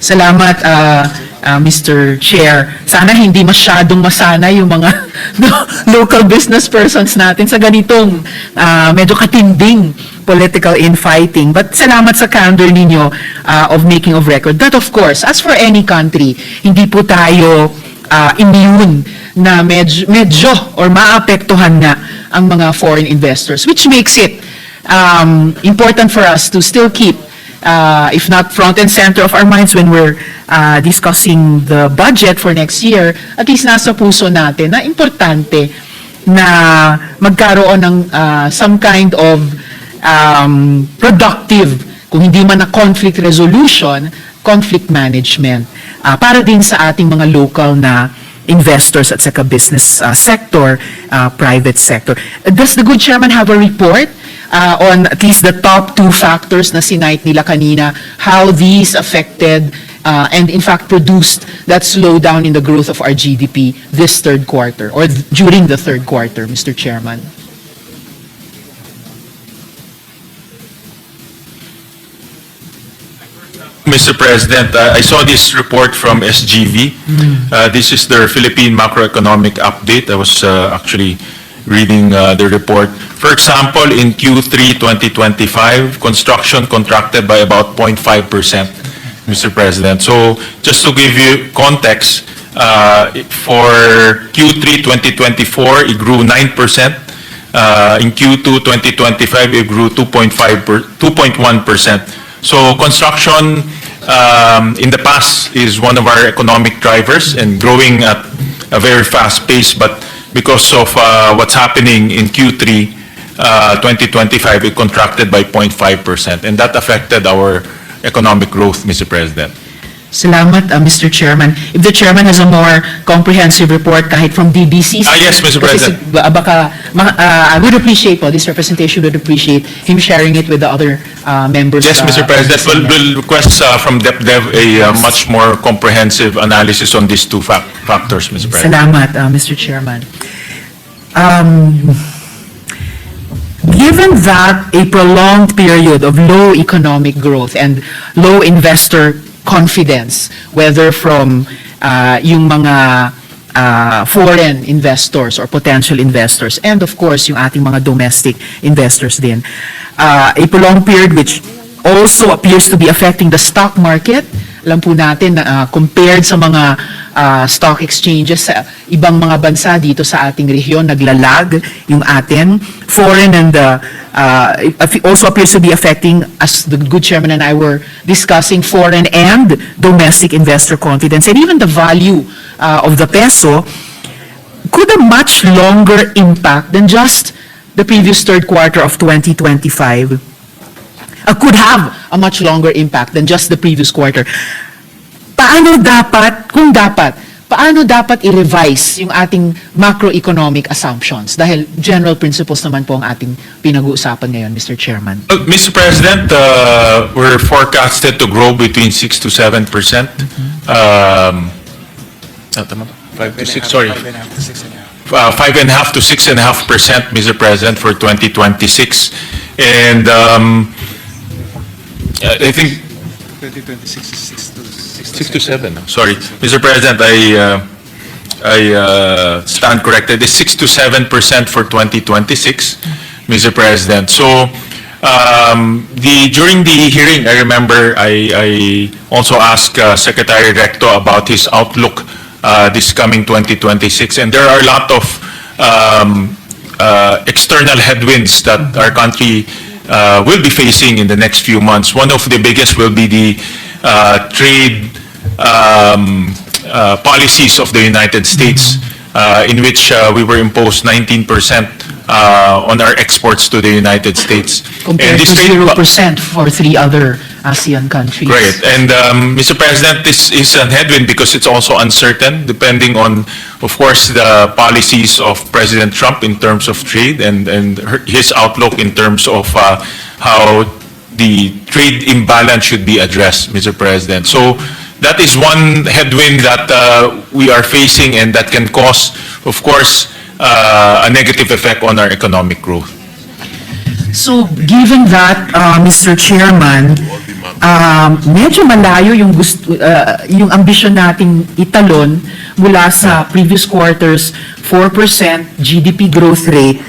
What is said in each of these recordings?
Salamat, uh, uh, Mr. Chair. Sana hindi masyadong masana yung mga local business persons natin sa ganitong uh, medyo katinding political infighting. But salamat sa candor ninyo uh, of making of record. But of course, as for any country, hindi po tayo uh, immune na medyo, medyo or maapektuhan nga ang mga foreign investors, which makes it um, important for us to still keep uh, if not front and center of our minds when we're uh, discussing the budget for next year, at least nasa puso natin na importante na magkaroon ng uh, some kind of um, productive, kung hindi man na conflict resolution, conflict management uh, para din sa ating mga local na investors at saka business uh, sector, uh, private sector. Does the good chairman have a report uh, on at least the top two factors na sinight nila kanina, how these affected uh, and in fact produced that slowdown in the growth of our GDP this third quarter or th- during the third quarter, Mr. Chairman? Mr. President, uh, I saw this report from SGV. Uh, This is their Philippine macroeconomic update. I was uh, actually reading uh, the report. For example, in Q3 2025, construction contracted by about 0.5%, Mr. President. So just to give you context, uh, for Q3 2024, it grew 9%. Uh, In Q2 2025, it grew 2.5, per- 2.1%. So construction um, in the past is one of our economic drivers and growing at a very fast pace, but because of uh, what's happening in Q3 uh, 2025, it contracted by 0.5%, and that affected our economic growth, Mr. President. Salamat, uh, Mr. Chairman. If the chairman has a more comprehensive report kahit from DBC. Ah, yes, Mr. kasi President. si- ba- Baka, ma- uh, I would appreciate po, this representation would appreciate him sharing it with the other uh, members. Yes, uh, Mr. of President, the we'll, Senate. we'll request uh, from DepDev a uh, much more comprehensive analysis on these two fac- factors, Mr. President. Salamat, uh, Mr. Chairman. Um, Given that a prolonged period of low economic growth and low investor confidence, whether from uh, yung mga uh, foreign investors or potential investors, and of course, yung ating mga domestic investors din, uh, a prolonged period which also appears to be affecting the stock market. Alam po natin na uh, compared sa mga uh, stock exchanges sa ibang mga bansa dito sa ating rehiyon, naglalag yung atin. Foreign and uh, uh, also appears to be affecting, as the good chairman and I were discussing, foreign and domestic investor confidence and even the value uh, of the peso could a much longer impact than just the previous third quarter of 2025 uh, could have a much longer impact than just the previous quarter. Paano dapat, kung dapat, paano dapat i-revise yung ating macroeconomic assumptions? Dahil general principles naman po ang ating pinag-uusapan ngayon, Mr. Chairman. Uh, Mr. President, uh, we're forecasted to grow between 6 to 7 percent. Um, ah, tama ba? Five to six, sorry. Uh, Five and a half to six and a half percent, Mr. President, for 2026. And um, I I think 2026 is 6 to 6 Six to seven, sorry. Mr. President, I, uh, I uh, stand corrected. It's six to seven percent for 2026, Mr. President. So, um, the, during the hearing, I remember I, I also asked uh, Secretary Recto about his outlook uh, this coming 2026. And there are a lot of um, uh, external headwinds that our country uh, will be facing in the next few months. One of the biggest will be the uh, trade um, uh, policies of the United States, uh, in which uh, we were imposed 19% uh, on our exports to the United States. Compared And to this trade po- 0% for three other ASEAN countries. Great. And um, Mr. President, this is a headwind because it's also uncertain, depending on, of course, the policies of President Trump in terms of trade and, and her- his outlook in terms of uh, how the trade imbalance should be addressed, Mr. President. So that is one headwind that uh, we are facing and that can cause, of course, uh, a negative effect on our economic growth. So, given that, uh, Mr. Chairman, um, medyo malayo yung gusto, uh, yung ambisyon nating italon mula sa previous quarters 4% GDP growth rate.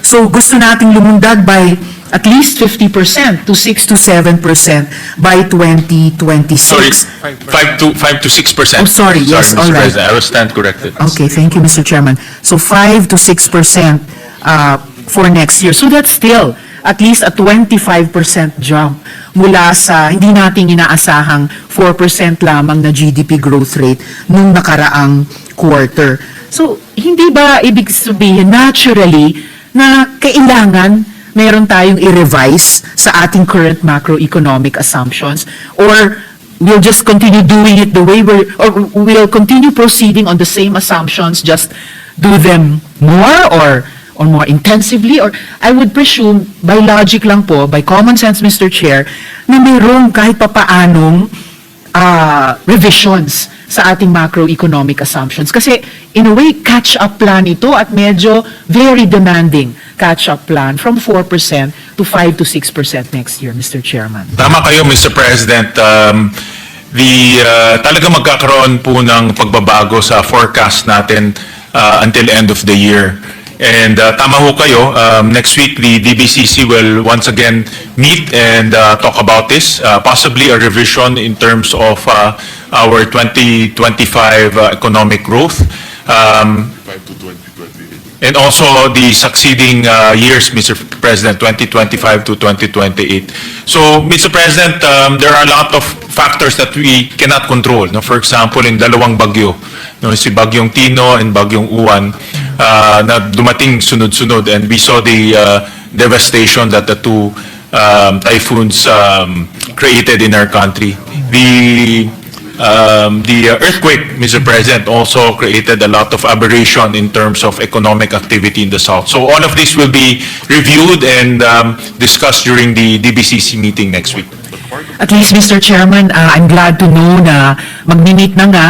So gusto nating lumundag by at least 50% to 6 to 7% by 2026. Sorry, 5 to, 5 to 6%. Oh, sorry, yes, Mr. all right. President, I will stand corrected. Okay, thank you, Mr. Chairman. So 5 to 6 percent uh, for next year. So that's still at least a 25 percent jump mula sa hindi nating inaasahang 4 percent lamang na GDP growth rate nung nakaraang quarter. So, hindi ba ibig sabihin naturally na kailangan meron tayong i-revise sa ating current macroeconomic assumptions or we'll just continue doing it the way we're, or we'll continue proceeding on the same assumptions, just do them more or or more intensively or I would presume by logic lang po, by common sense Mr. Chair, na mayroong kahit papaanong ah, revisions sa ating macroeconomic assumptions. Kasi in a way, catch-up plan ito at medyo very demanding catch-up plan from 4% to 5 to 6% next year, Mr. Chairman. Tama kayo, Mr. President. Um, the, uh, talaga magkakaroon po ng pagbabago sa forecast natin uh, until end of the year. And uh, tama ho kayo, um, next week the DBCC will once again meet and uh, talk about this, uh, possibly a revision in terms of uh, our 2025 uh, economic growth. Um, And also the succeeding uh, years, Mr. President, 2025 to 2028. So, Mr. President, um, there are a lot of factors that we cannot control. No? For example, in dalawang bagyo, no? si Bagyong Tino and Bagyong Uwan, uh, na dumating sunod-sunod and we saw the uh, devastation that the two um, typhoons um, created in our country. The um, the earthquake, Mr. President, also created a lot of aberration in terms of economic activity in the South. So all of this will be reviewed and um, discussed during the DBCC meeting next week. At least, Mr. Chairman, uh, I'm glad to know na mag-meet na nga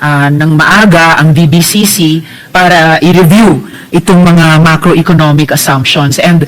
uh, ng maaga ang DBCC para i-review itong mga macroeconomic assumptions. And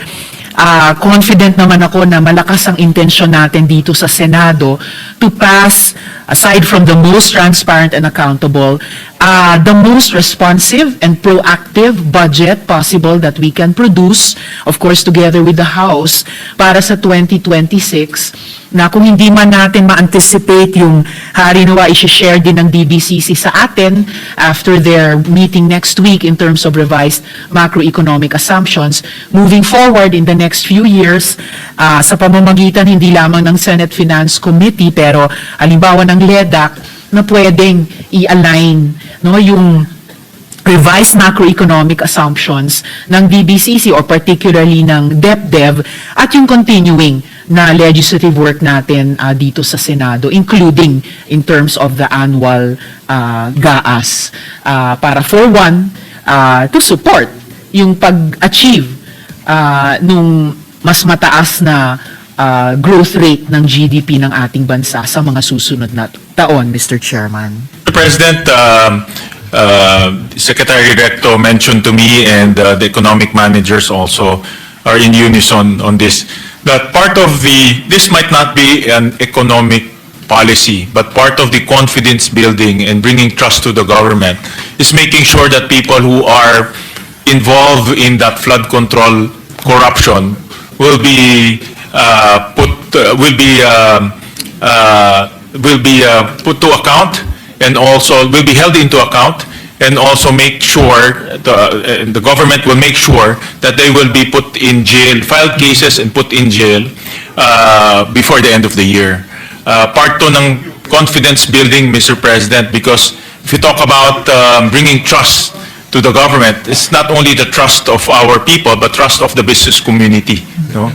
uh, confident naman ako na malakas ang intensyon natin dito sa Senado to pass, aside from the most transparent and accountable, uh, the most responsive and proactive budget possible that we can produce, of course, together with the House, para sa 2026 na kung hindi man natin ma-anticipate yung harinawa isi-share din ng DBCC sa atin after their meeting next week in terms of revised macroeconomic assumptions, moving forward in the next few years ah, sa pamamagitan hindi lamang ng Senate Finance Committee pero halimbawa ng LEDAC na pwedeng i-align no, yung revised macroeconomic assumptions ng DBCC or particularly ng DepDev at yung continuing na legislative work natin ah, dito sa Senado, including in terms of the annual ah, GAAS. Ah, para for one, ah, to support yung pag-achieve ah, nung mas mataas na ah, growth rate ng GDP ng ating bansa sa mga susunod na taon, Mr. Chairman. Mr. President, um, uh, Secretary Recto mentioned to me and uh, the economic managers also are in unison on this, that part of the, this might not be an economic policy, but part of the confidence building and bringing trust to the government is making sure that people who are involved in that flood control corruption will be uh, put, uh, will be um, uh, will be uh, put to account and also will be held into account and also make sure, the, uh, the government will make sure that they will be put in jail, filed cases and put in jail uh, before the end of the year. Uh, Part to ng confidence building, Mr. President, because if you talk about um, bringing trust to the government, it's not only the trust of our people, but trust of the business community, no?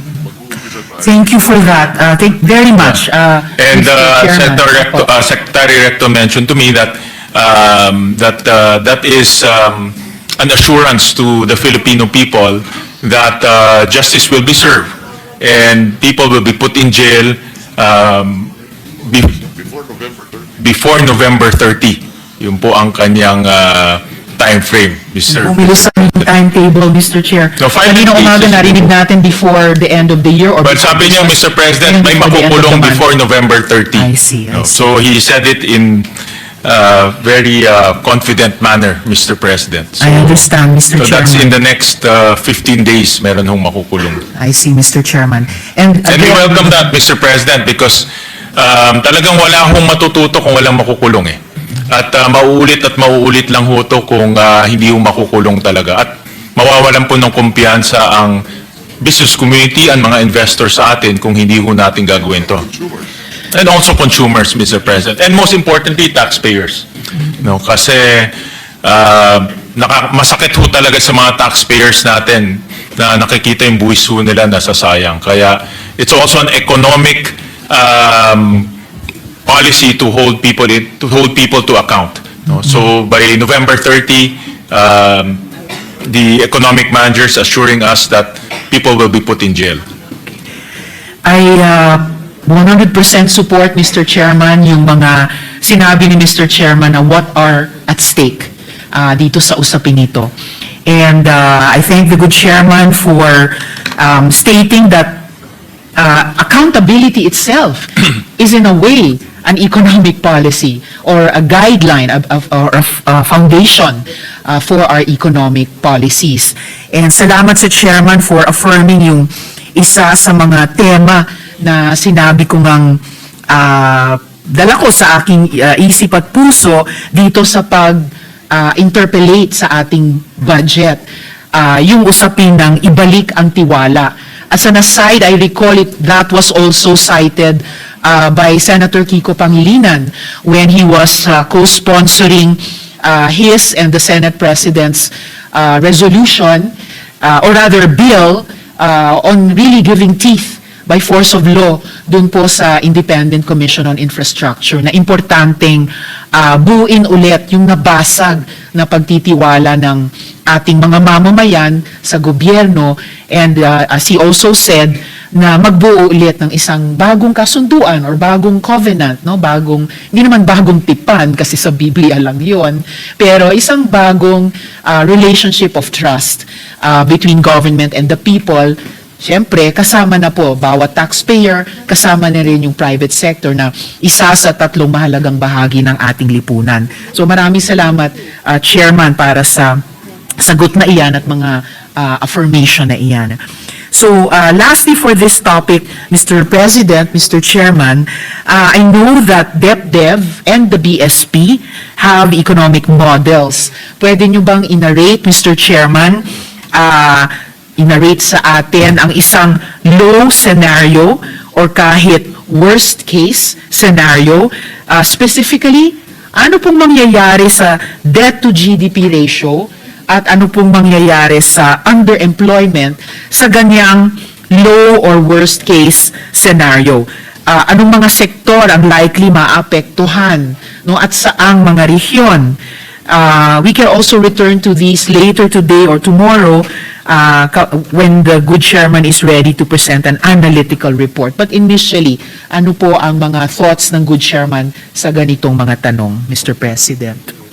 Thank you for that. Uh, thank very much. Uh, And Mr. uh, Chairman. Senator Recto, uh, Secretary Recto mentioned to me that, um, that, uh, that is um, an assurance to the Filipino people that uh, justice will be served and people will be put in jail um, be- before November 30. Yun po ang kanyang uh, time frame, Mr. Bumilis sa meeting timetable, Mr. Chair. No, five Kanina cases. umaga narinig natin before the end of the year or But sabi niya, Mr. President, may Before the end of the makukulong month. before November 30. I see, I No, see. So he said it in uh, very uh, confident manner, Mr. President. So- I understand, Mr. So that's in Chairman. the next uh, 15 days, meron hong makukulong. I see, Mr. Chairman. And And we again- welcome that, Mr. President, because um, talagang wala akong matututo kung walang makukulong eh. At uh, mauulit at mauulit lang ho to kung uh, hindi ho makukulong talaga. At mawawalan po ng kumpiyansa ang business community, ang mga investors sa atin kung hindi ho natin gagawin to. And also consumers, Mr. President. And most importantly, taxpayers. No, kasi uh, naka, masakit ho talaga sa mga taxpayers natin na nakikita yung buwis ho nila nasasayang. Kaya it's also an economic um, policy to hold people in, to hold people to account. No? So by November 30, um, the economic managers assuring us that people will be put in jail. I uh, 100% support, Mr. Chairman, yung mga sinabi ni Mr. Chairman na what are at stake uh, dito sa usapin ito. And uh, I thank the good chairman for um, stating that uh, accountability itself is in a way an economic policy or a guideline of, of- or a a foundation uh, for our economic policies. And salamat sa chairman for affirming yung isa sa mga tema na sinabi ko ngang ah, dala ko sa aking ah, isip at puso dito sa pag interpellate sa ating budget ah, yung usapin ng ibalik ang tiwala. As an aside, I recall it that was also cited uh, by Senator Kiko Pangilinan when he was uh, co-sponsoring uh, his and the Senate President's uh, resolution, uh, or rather bill, uh, on really giving teeth by force of law dun po sa Independent Commission on Infrastructure na importanteng ah, buuin ulit yung nabasag na pagtitiwala ng ating mga mamamayan sa gobyerno. And ah, as he also said na magbuo ulit ng isang bagong kasunduan or bagong covenant no? Bagong hindi naman bagong tipan kasi sa Biblia lang 'yon pero isang bagong ah, relationship of trust ah, between government and the people Siyempre, kasama na po bawat taxpayer, kasama na rin yung private sector na isa sa tatlong mahalagang bahagi ng ating lipunan. So maraming salamat, uh, Chairman, para sa sagot na iyan at mga uh, affirmation na iyan. So, uh, lastly for this topic, Mr. President, Mr. Chairman, uh, I know that DepDev and the BSP have economic models. Pwede nyo bang inarate, Mr. Chairman, uh, inarate sa atin ang isang low scenario or kahit worst case scenario. Uh, specifically, ano pong mangyayari sa debt to GDP ratio at ano pong mangyayari sa underemployment sa ganyang low or worst case scenario? Ah, anong mga sektor ang likely maapektuhan no at saang mga rehiyon? Uh, we can also return to these later today or tomorrow uh, when the good chairman is ready to present an analytical report. But initially, ano po ang mga thoughts ng good chairman sa ganitong mga tanong, Mr. President?